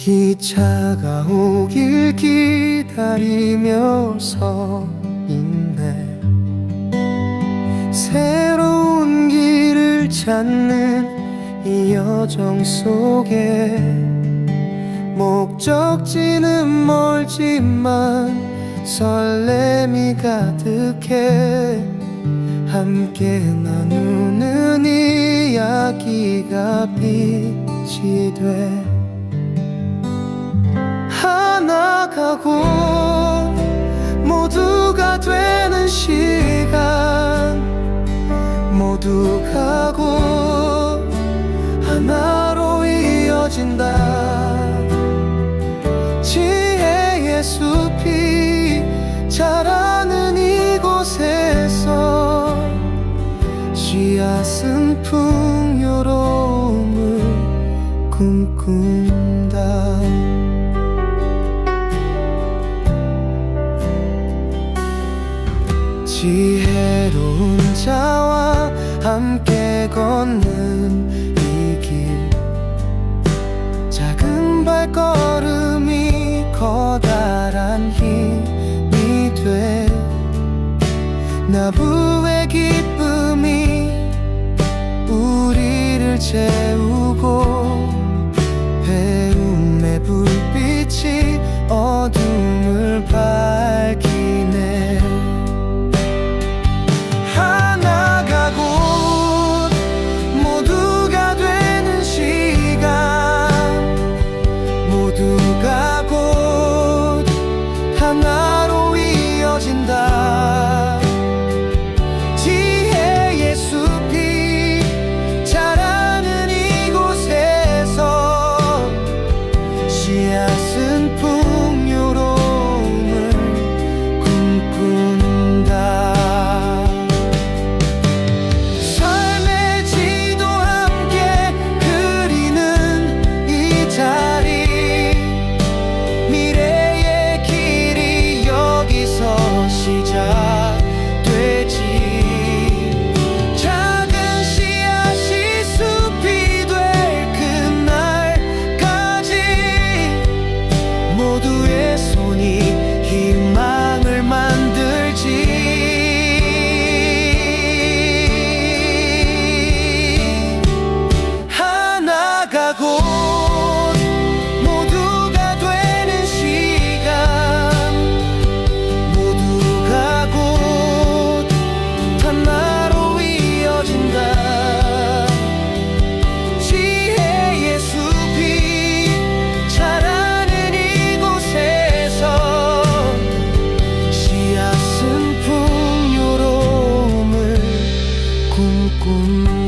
기차가 오길 기다리며 서 있네. 새로운 길을 찾는 이 여정 속에 목적지는 멀지만 설렘이 가득해 함께 나누는 이야기가 빛이 돼 곧 모두가 되는 시간 모두가 곧 하나로 이어진다. 지혜의 숲이 자라는 이곳에서 씨앗은 풍요로움을 꿈꾼다 지혜로운 자와 함께 걷는 이 길. 작은 발걸음이 커다란 힘이 돼. 나부의 기쁨이 우리를 채우 need cùng cùng